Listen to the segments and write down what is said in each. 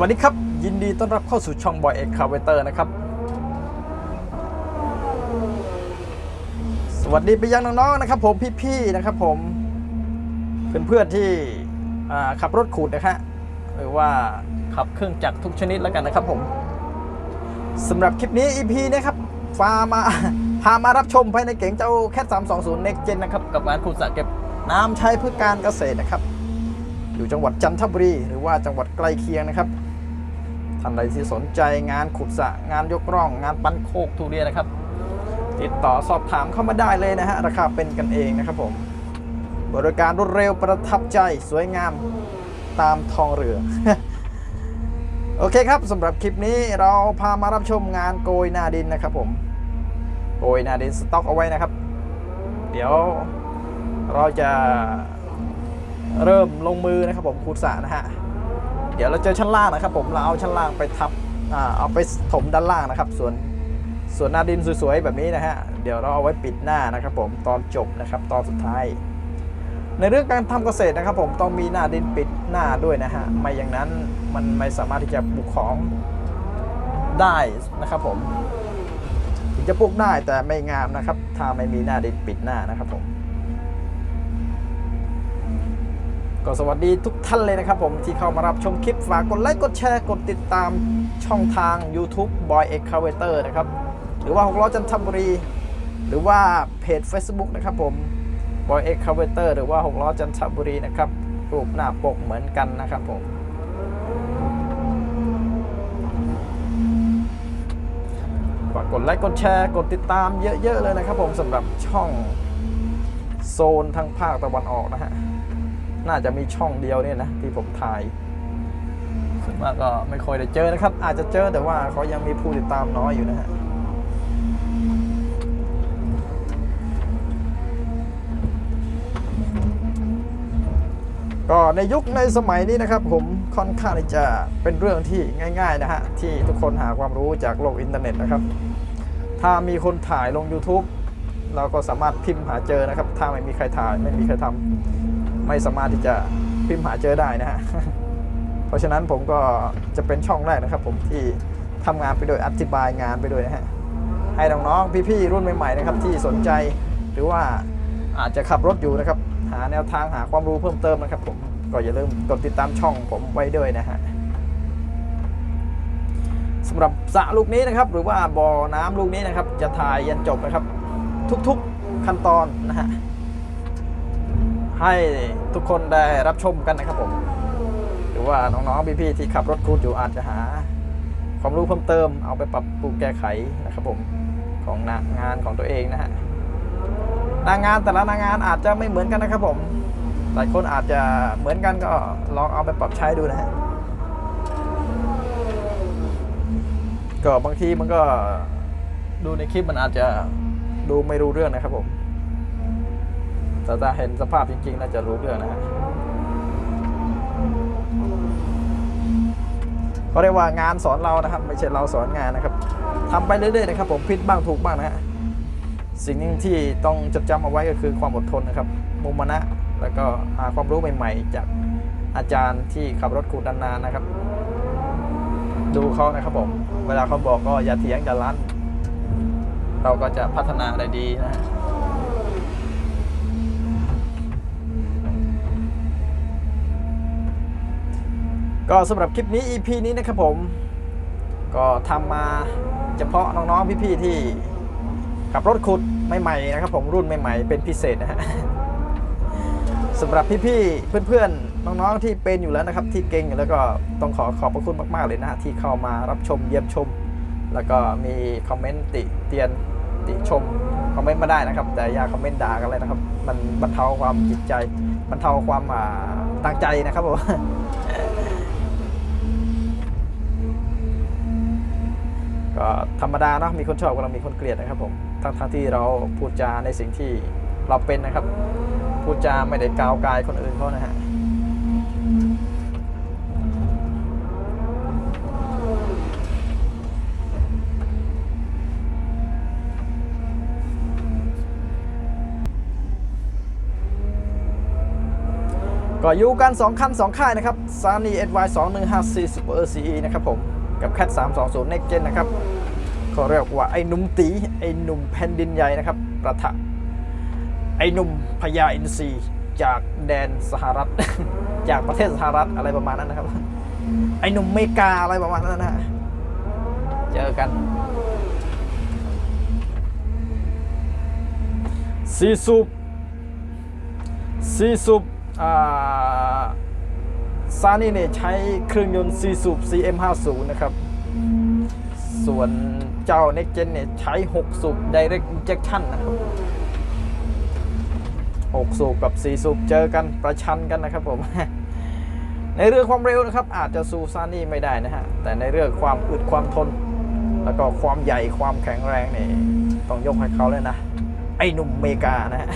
วัสดีครับ ยินดีต้อนรับเข้าสู่ช่องบอยเอ็กคาเวเตอร์นะครับ สวัสดีไปยังน้องๆนะครับ ผมพี่ๆนะครับผมเพื่อนๆที่อ่ขับรถขูดนะฮะหรือว่าขับเครื่องจักรทุกชนิดแล้วกันนะครับผมสำหรับคลิปนี้ EP นะครับฟามาพามารับชมภายในเก๋งเจ้าแคท320 Next Gen นะครับ กับการขูดสระเก็บน้ำใช้เพื่อการเกษตรนะครับ อยู่จังหวัดจันทบุรี หรือว่าจังหวัดใกล้เคียงนะครับ ท่านใดที่สนใจงานขุดสระงานยกร่อง งานปั้นโคกทุเรียนนะครับ ติดต่อสอบถามเข้ามาได้เลยนะฮะราคาเป็นกันเองนะครับผม บริการรวดเร็วประทับใจสวยงามตามทองเรือ โอเคครับสำหรับคลิปนี้เราพามารับชมงานโกยนาดินนะครับผมโกยนาดินสต็อกเอาไว้นะครับ เดี๋ยวเราจะเริ่มลงมือนะครับผมขุดสระนะฮะ เดี๋ยวเราเจอชั้นล่างนะครับ ผมเราเอาชั้นล่างไปทับอ่าเอาไปถมด้านล่างนะครับ ส่วนส่วนหน้าดินสวยๆแบบนี้นะฮะเดี๋ยวเราเอาไว้ปิดหน้านะครับ ผมตอนจบนะครับตอนสุดท้าย ในเรื่องการทำเกษตรนะครับ ผมต้องมีหน้าดินปิดหน้าด้วยนะฮะไม่อย่างนั้นมันไม่สามารถที่จะปลูกของได้นะครับ ผม ถึงจะปลูกได้แต่ไม่งามนะครับ ถ้าไม่มีหน้าดินปิดหน้านะครับผม ก็สวัสดีทุกท่านเลยนะครับผมที่เข้ามารับชมคลิปฝากกดไลค์กดแชร์กดติดตามช่องทาง YouTube Boy X c a v a t o r นะครับ หรือว่า6ล้อจันทบุรี หรือว่าเพจ Facebook นะครับผม Boy X c a v a t o r หรือว่า6ล้อจันทบุรีนะครับรูปหน้าปกเหมือนกันนะครับผมฝากกดไลค์กดแชร์กดติดตามเยอะๆเลยนะครับผมสำหรับช่องโซนทางภาคตะวันออกนะฮะ น่าจะมีช่องเดียวเนี่ยนะที่ผมถ่ายส่วนมากก็ไม่ค่อยได้เจอนะครับ อาจจะเจอแต่ว่าเขายังมีผู้ติดตามน้อยอยู่นะฮะก็ในยุคในสมัยนี้นะครับ ผมค่อนข้างจะเป็นเรื่องที่ง่าย ๆ นะฮะ ที่ทุกคนหาความรู้จากโลกอินเทอร์เน็ตนะครับ ถ้ามีคนถ่ายลง YouTube เราก็สามารถพิมพ์หาเจอนะครับ ถ้าไม่มีใครถ่ายไม่มีใครทำ ไม่สามารถที่จะพิมพ์หาเจอได้นะฮะ เพราะฉะนั้นผมก็จะเป็นช่องแรกนะครับ ผมที่ทำงานไปโดยอธิบายงานไปโดยนะฮะ ให้น้องๆพี่ๆรุ่นใหม่ๆนะครับที่สนใจหรือว่าอาจจะขับรถอยู่นะครับ หาแนวทางหาความรู้เพิ่มเติมนะครับ ผมก็อย่าลืมกดติดตามช่องผมไว้ด้วยนะฮะสำหรับสระลูกนี้นะครับ หรือว่าบ่อน้ำลูกนี้นะครับ จะถ่ายยันจบนะครับ ทุกๆขั้นตอนนะฮะ ให้ทุกคนได้รับชมกันนะครับผม หรือว่าน้องๆพี่ๆที่ขับรถคูดอยู่อาจจะหา ความรู้เพิ่มเติมเอาไปปรับปรุงแก้ไขนะครับผมของหน้างานของตัวเองนะฮะหนางานแต่ละหนางานอาจจะไม่เหมือนกันนะครับผม หลายคนอาจจะเหมือนกันก็ลองเอาไปปรับใช้ดูนะฮะก็บางทีมันก็ดูในคลิปมันอาจจะดูไม่รู้เรื่องนะครับผม แต่ถ้าเห็นสภาพจริงๆ น่าจะรู้เรื่องนะฮะเขาเรียกว่างานสอนเรานะครับ ไม่ใช่เราสอนงานนะครับทำไปเรื่อยๆนะครับ ผมผิดบ้างถูกบ้างนะฮะสิ่งหนึงที่ต้องจดจำเอาไว้ก็คือความอดทนนะครับ มุมมนะ แล้วก็หาความรู้ใหม่ ๆ จากอาจารย์ที่ขับรถขูดนานๆนะครับ ดูเขานะครับผมเวลาเขาบอกก็อย่าเถียงอย่าลั่นเราก็จะพัฒนาได้ดีนะ ก็สำหรับคลิปนี้ EP นี้นะครับผม ก็ทำมาเฉพาะน้องๆพี่ๆที่ขับรถขุดใหม่ๆนะครับผมรุ่นใหม่ๆ เป็นพิเศษนะฮะสำหรับพี่ๆเพื่อนๆน้องๆที่เป็นอยู่แล้วนะครับที่เก่งแล้วก็ต้องขอขอบพระคุณมากๆเลยนะฮะที่เข้ามารับชมเยี่ยมชม แล้วก็มีคอมเมนต์ติเตียนติชมคอมเมนต์มาได้นะครับ แต่อย่าคอมเมนต์ด่ากันเลยนะครับ มันบรรเทาความจิตใจบรรเทาความตั้งใจนะครับผม ก็ธรรมดาเนาะมีคนชอบกับเรามีคนเกลียดนะครับผมทั้งทั้งที่เราพูดจาในสิ่งที่เราเป็นนะครับ พูดจาไม่ได้กาวกายคนอื่นเขานะฮะก็อยู่กัน 2 คัน 2 ค่ายนะครับ Sunny SY 2154 Super CE นะครับผม กับ Cat 320 Next Gen นะครับ ก็เรียกว่าไอ้หนุ่มตีไอ้หนุ่มแผ่นดินใหญ่นะครับประทะไอ้หนุ่มพญาอินทรีจากแดนสหรัฐ จากประเทศสหรัฐอะไรประมาณนั้นนะครับ ไอ้หนุ่มเมกาอะไรประมาณนั้นนะเจอกันซีซูปซีซูปอ่าซานี่เนี่ยใช้เครื่องยนต์ซีซูป CM50 นะครับ ส่วน เจ้า Next Gen เนี่ยใช้ 6 สูบ Direct Injection นะครับ 6 สูบกับ 4 สูบเจอกันประชันกันนะครับผม ในเรื่องความเร็วนะครับ อาจจะสู้ซานี่ไม่ได้นะฮะ แต่ในเรื่องความอึดความทน แล้วก็ความใหญ่ความแข็งแรงนี่ต้องยกให้เขาเลยนะ ไอ้หนุ่มเมกานะฮะ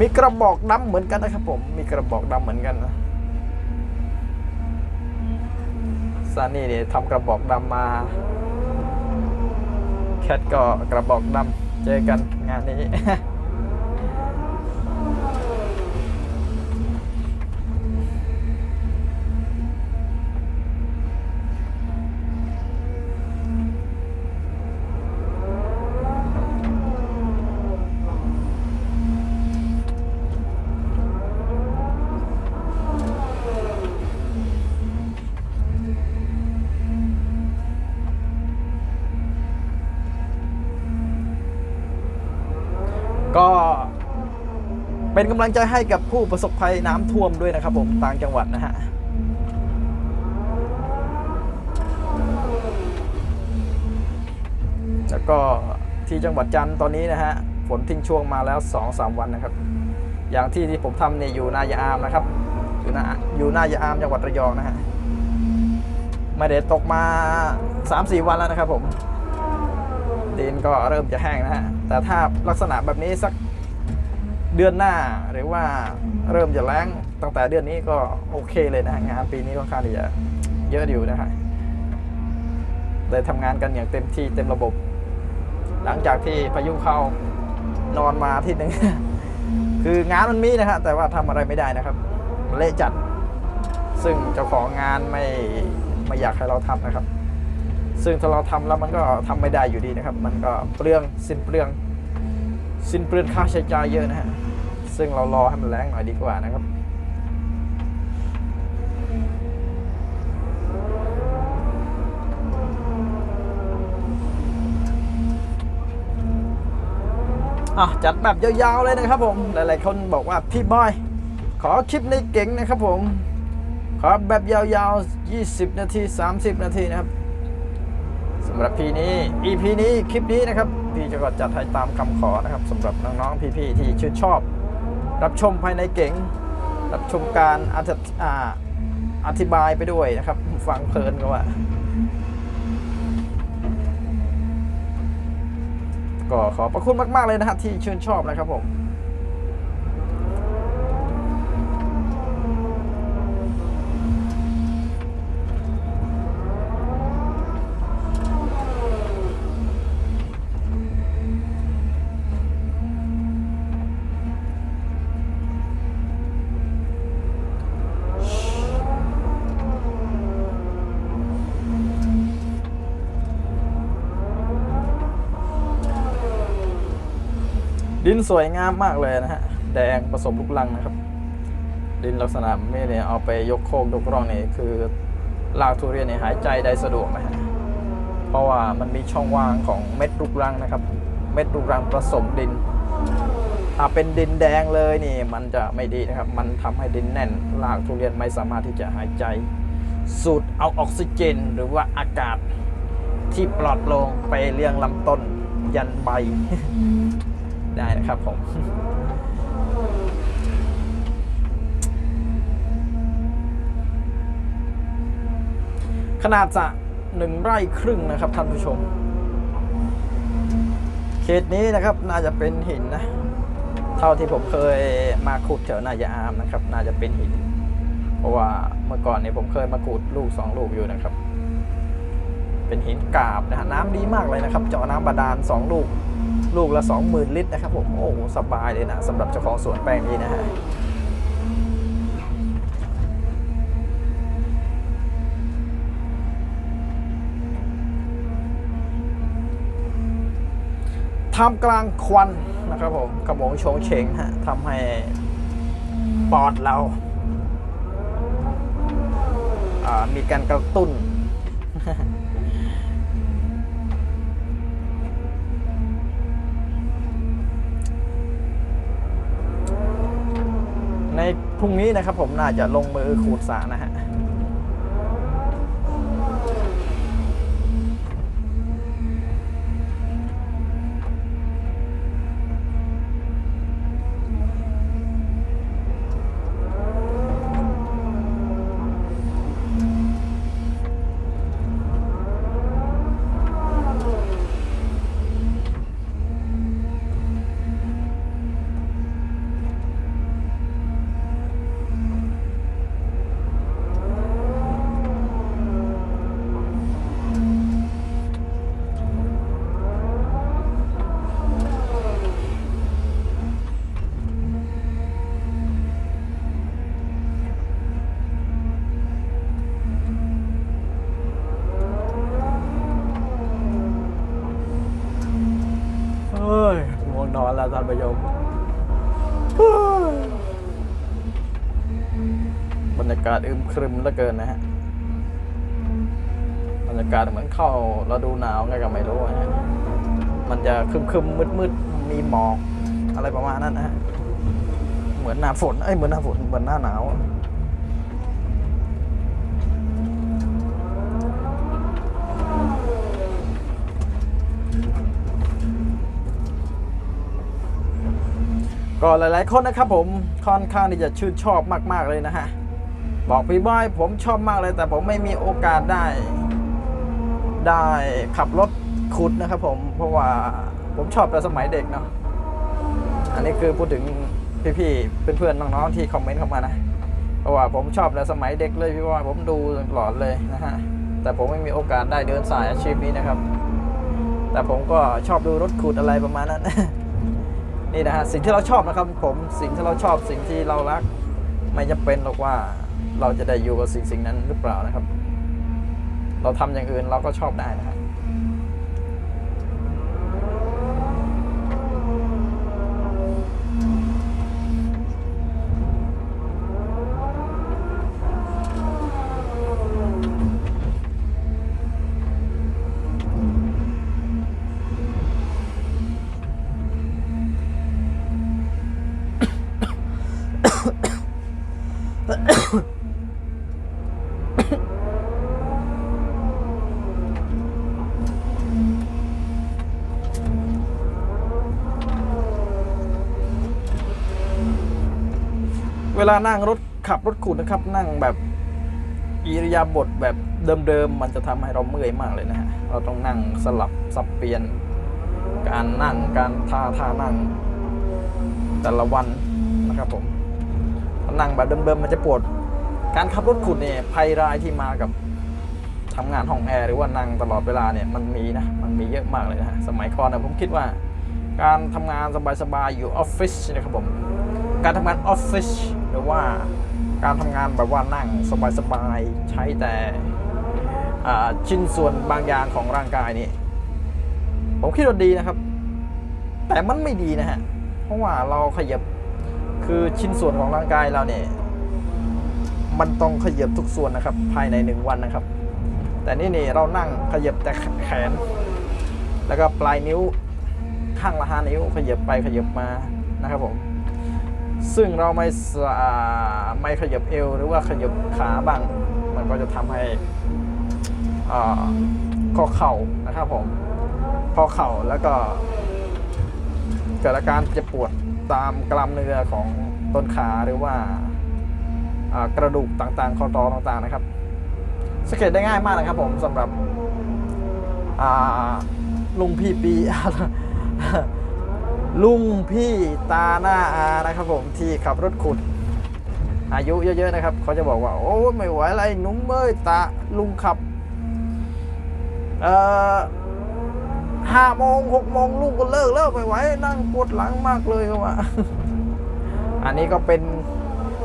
มีกระบอกดำเหมือนกันนะครับผม มีกระบอกดำเหมือนกันนะ ซานี่เนี่ยทำกระบอกดำมา แคทก็กระบอกดำเจอกันงานนี้ เป็นกำลังใจให้กับผู้ประสบภัยน้ำท่วมด้วยนะครับผมต่างจังหวัดนะฮะแล้วก็ที่จังหวัดจันทร์ตอนนี้นะฮะฝนทิ้งช่วงมาแล้ว 2-3 วันนะครับ อย่างที่ที่ผมทำเนี่ยอยู่นายาอามนะครับ อยู่นาอยู่นายาอามจังหวัดระยองนะฮะไม่ได้ตกมา 3-4 วันแล้วนะครับผมดินก็เริ่มจะแห้งนะฮะแต่ถ้าลักษณะแบบนี้สัก เดือนหน้าหรือว่าเริ่มจะแล้งตั้งแต่เดือนนี้ก็โอเคเลยนะงานปีนี้ค่อนข้างที่จะเยอะอยู่นะฮะเลยทำงานกันอย่างเต็มที่เต็มระบบ หลังจากที่พายุเข้านอนมาอาที่หนึ่งคืองานมันมีนะฮะแต่ว่าทำอะไรไม่ได้นะครับ เละจัด ซึ่งเจ้าของงานไม่ไม่อยากให้เราทำนะครับ ซึ่งถ้าเราทำแล้วมันก็ทำไม่ได้อยู่ดีนะครับ มันก็เปลืองสิ้นเปลือง สิ้นเปลืองค่าใช้จ่ายเยอะนะฮะ ซึ่งเรารอให้มันแรงหน่อยดีกว่านะครับอะจัดแบบยาวๆเลยนะครับผม หลายๆคนบอกว่าพี่บอย ขอคลิปในเก่งนะครับผม ขอแบบยาวๆ 20 นาที 30 นาทีนะครับสำหรับพีนี้ EP นี้คลิปนี้นะครับ พี่จะก็จัดให้ตามคำขอนะครับสำหรับน้องๆพี่ๆที่ชื่นชอบ รับชมภายในเก๋ง รับชมการอธิอ่าอธิบายไปด้วยนะครับ ฟังเพลินก็ว่า ก็ขอบพระคุณมาก ๆ เลยนะครับที่ชื่นชอบนะครับผม ดินสวยงามมากเลยนะฮะ แดงผสมลูกลังนะครับ ดินลักษณะไม่เนี่ยเอาไปยกโคกยกร่องนี่คือลากทุเรียนเนี่ยหายใจได้สะดวกนะฮะ เพราะว่ามันมีช่องว่างของเม็ดลูกรังนะครับ เม็ดลูกรังผสมดิน ถ้าเป็นดินแดงเลยนี่มันจะไม่ดีนะครับ มันทำให้ดินแน่นลากทุเรียนไม่สามารถที่จะหายใจ สูดเอาออกซิเจน หรือว่าอากาศที่ปลอดโปร่งไปเลี้ยงลำต้นยันใบ ได้นะครับผมขนาดจะหนึ่งไร่ครึ่งนะครับท่านผู้ชม เขตนี้นะครับน่าจะเป็นหินนะ เท่าที่ผมเคยมาขุดแถวนายาอามนะครับ น่าจะเป็นหิน เพราะว่าเมื่อก่อนเนี่ยผมเคยมาขุดลูกสองลูกอยู่นะครับ เป็นหินกราบนะฮะน้ำดีมากเลยนะครับ เจาะน้ำบาดาลสองลูก ลูกละ 20,000 ลิตรนะครับผมโอ้โหสบายเลยนะสำหรับเจ้าของสวนแป้งนี้นะฮะท่ามกลางควันนะครับผมขโมงโชงเฉงฮะทำให้ปอดเราามีการกระตุ้น พรุ่งนี้นะครับผมน่าจะลงมือขูดสานะฮะ อึมครึมเหลือเกินนะฮะบรรยากาศเหมือนเข้าฤดูหนาวไงก็ไม่รู้นะฮะมันจะครึมครึมมืดมืดมีหมอกอะไรประมาณนั้นนะฮะเหมือนหน้าฝนเอ้ยเหมือนหน้าฝนเหมือนหน้าหนาวก็หลาย ๆ คนนะครับผมค่อนข้างที่จะชื่นชอบมาก ๆ เลยนะฮะ บอกพี่บอยผมชอบมากเลยแต่ผมไม่มีโอกาสได้ ได้ขับรถขุดนะครับผมเพราะว่าผมชอบแต่สมัยเด็กเนาะอันนี้คือพูดถึงพี่ๆเพื่อนๆน้องๆที่คอมเมนต์เข้ามานะเพราะว่าผมชอบแต่สมัยเด็กเลยพี่ว่าผมดูตลอดเลยนะฮะแต่ผมไม่มีโอกาสได้เดินสายอาชีพนี้นะครับ แต่ผมก็ชอบดูรถขุดอะไรประมาณนั้น นี่นะฮะสิ่งที่เราชอบนะครับผมสิ่งที่เราชอบสิ่งที่เรารัก ไม่จำเป็นหรอกว่า เราจะได้อยู่กับสิ่งสิ่งนั้นหรือเปล่านะครับ เราทำอย่างอื่นเราก็ชอบได้นะครับ วลานั่งรถขับรถขุดนะครับ นั่งแบบอิริยาบถแบบเดิมๆมันจะทำให้เราเมื่อยมากเลยนะฮะเราต้องนั่งสลับสับเปลี่ยน การนั่งการท่าท่านั่ง แต่ละวันนะครับผมนั่งแบบเดิมๆมันจะปวด การขับรถขุดเนี่ยภัยร้ายที่มากับทำงานห้องแอร์หรือว่านั่งตลอดเวลาเนี่ยมันมีนะมันมีเยอะมากเลยนะฮะสมัยก่อนนะผมคิดว่า การทำงานสบายๆอยู่ออฟฟิศนะครับผม การทำงานออฟฟิศหรือว่าการทำงานแบบว่านั่งสบายๆใช้แต่ชิ้นส่วนบางอย่างของร่างกายนี่ผมคิดว่าดีนะครับ แต่มันไม่ดีนะฮะ เพราะว่าเราขยับคือชิ้นส่วนของร่างกายเราเนี่ย มันต้องขยับทุกส่วนนะครับ ภายในหนึ่งวันนะครับ แต่นี่นี่เรานั่งขยับแต่แขน แล้วก็ปลายนิ้วข้างละห้านิ้วขยับไปขยับมานะครับผม ซึ่งเราไม่สาไม่ขยับเอวหรือว่าขยับขาบ้าง มันก็จะทำให้ข้อเข่านะครับผมข้อเข่าแล้วก็เกิดอาการเจ็บปวดตามกล้ามเนื้อของต้นขาหรือว่ากระดูกต่างๆ ข้อต่อต่างๆนะครับสังเกตได้ง่ายมากนะครับผมสำหรับลุงพี่ปี ลุงพี่ตาหน้าอานะครับผมที่ขับรถขุด อายุเยอะๆนะครับ เขาจะบอกว่า โอ้ไม่ไหวอะไรหนุ่มเอ้ยตาลุงขับเอ่อห้าโมงหกโมงลูกก็เลิกเลิกไปไหวนั่งปวดหลังมากเลยเขาว่าอันนี้ก็เป็น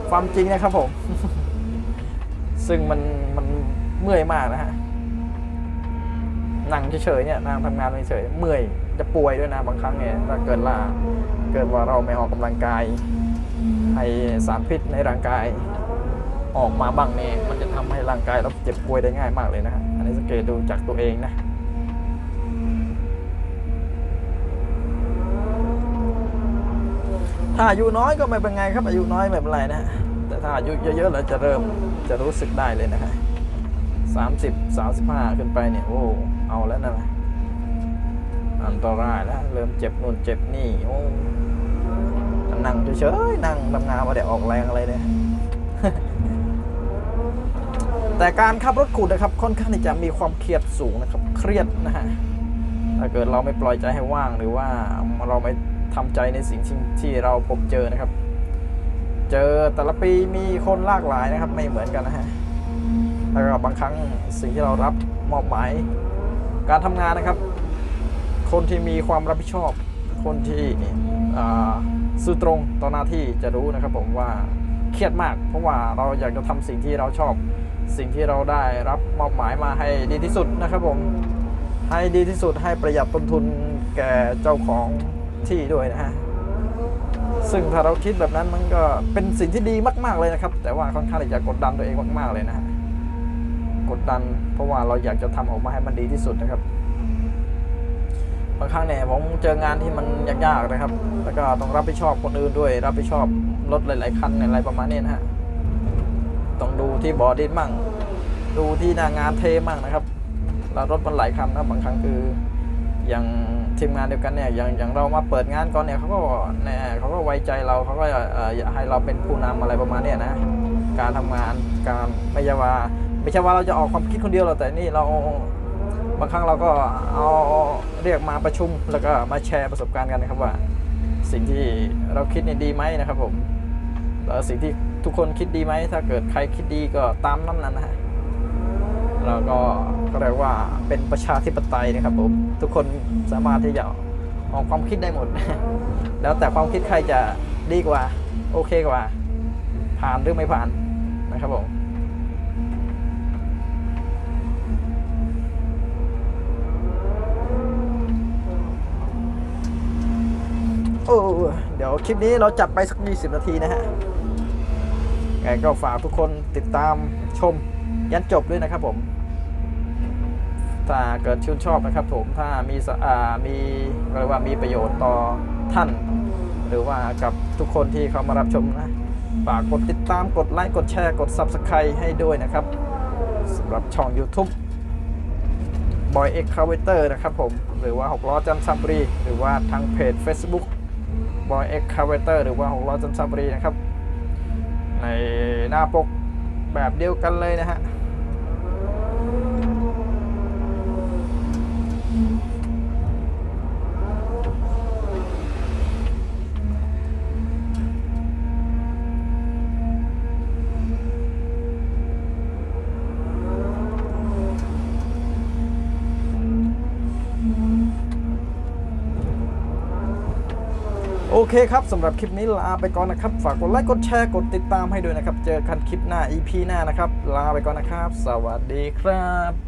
ความจริงนะครับผม ซึ่งมันมันเมื่อยมากนะฮะนั่งเฉยๆเนี่ยนั่งทำงานเฉยๆเมื่อย จะป่วยด้วยนะบางครั้งเนี่ยถ้าเกิดว่าเกิดว่าเราไม่ออกกำลังกายให้สารพิษในร่างกายออกมาบ้างเนี่ยมันจะทำให้ร่างกายเราเจ็บป่วยได้ง่ายมากเลยนะฮะอันนี้สังเกตดูจากตัวเองนะถ้าอายุน้อยก็ไม่เป็นไงครับอายุน้อยไม่เป็นไรนะฮะแต่ถ้าอายุเยอะๆเราจะเริ่มจะรู้สึกได้เลยนะฮะสามสิบสามสิบห้าขึ้นไปเนี่ยโอ้เอาแล้วนะ อันตรายแล้วเริ่มเจ็บนู่นเจ็บนี่โอ้นั่งเฉยๆนั่งทำงานมาได้ออกแรงอะไรเนี่ยแต่การขับรถขูดนะครับค่อนข้างที่จะมีความเครียดสูงนะครับ เครียดนะฮะถ้าเกิดเราไม่ปล่อยใจให้ว่างหรือว่าเราไม่ทำใจในสิ่งที่ที่เราพบเจอนะครับ เจอแต่ละปีมีคนหลากหลายนะครับ ไม่เหมือนกันนะฮะแล้วก็บางครั้งสิ่งที่เรารับมอบหมายการทำงานนะครับ คนที่มีความรับผิดชอบ คนที่อ่าซื่อตรงต่อหน้าที่จะรู้นะครับผมว่าเครียดมาก เพราะว่าเราอยากจะทำสิ่งที่เราชอบ สิ่งที่เราได้รับมอบหมายมาให้ดีที่สุดนะครับผมให้ดีที่สุดให้ประหยัดต้นทุนแก่เจ้าของที่ด้วยนะฮะซึ่งถ้าเราคิดแบบนั้นมันก็เป็นสิ่งที่ดีมาก ๆเลยนะครับ แต่ว่าค่อนข้างที่จะกดดันตัวเองมาก ๆเลยนะฮะกดดัน เพราะว่าเราอยากจะทำออกมาให้มันดีที่สุดนะครับ บางครั้งเนี่ยผมเจองานที่มันยากๆนะครับ แล้วก็ต้องรับผิดชอบคนอื่นด้วย รับผิดชอบรถหลาย ๆ คันอะไรประมาณนี้นะฮะ ต้องดูที่บอดี้มั่ง ดูที่หน้างานเทมั่งนะครับ แล้วรถมันหลายคันนะบางครั้งคืออย่างทีมงานเดียวกันเนี่ยอย่างอย่างเรามาเปิดงานก่อนเนี่ยเขาก็เนี่ยเขาก็ไว้ใจเราเขาก็เอ่ออยากให้เราเป็นผู้นำอะไรประมาณเนี้ยนะ การทำงานการไม่ใช่ว่าไม่ใช่ว่าเราจะออกความคิดคนเดียวหรอกแต่นี่เรา บางครั้งเราก็เอาเรียกมาประชุมแล้วก็มาแชร์ประสบการณ์กันนะครับว่า สิ่งที่เราคิดนี่ดีไหมนะครับผมแล้วสิ่งที่ทุกคนคิดดีไหมถ้าเกิดใครคิดดีก็ตามนั้นนะฮะแล้วก็ก็เรียกว่าเป็นประชาธิปไตยนะครับผมทุกคนสามารถที่จะออกความคิดได้หมด แล้วแต่ความคิดใครจะดีกว่า โอเคกว่า ผ่านหรือไม่ผ่านนะครับผม โอ้เดี๋ยวคลิปนี้เราจัดไปสัก 20 นาทีนะฮะไงก็ฝากทุกคนติดตามชมยันจบด้วยนะครับผม ถ้าเกิดชื่นชอบนะครับผมถ้ามีสะอ่ามีเรียกว่ามีประโยชน์ต่อท่าน หรือว่ากับทุกคนที่เข้ามารับชมนะฝากกดติดตามกดไลค์กดแชร์กด Subscribe ให้ด้วยนะครับสำหรับช่อง YouTube Boy X c a v a t o r นะครับผม หรือว่า 6 ล้อจันทร์ซัมบรี หรือว่าทางเพจ Facebook บอยเอ็กซ์คาเวเตอร์หรือว่า6ล้อจันทร์ซัมบรีนะครับ ในหน้าปกแบบเดียวกันเลยนะฮะ ครับสำหรับคลิปนี้ลาไปก่อนนะครับ ฝากกดไลค์กดแชร์กดติดตามให้ด้วยนะครับ เจอกันคลิปหน้า EP หน้านะครับ ลาไปก่อนนะครับ สวัสดีครับ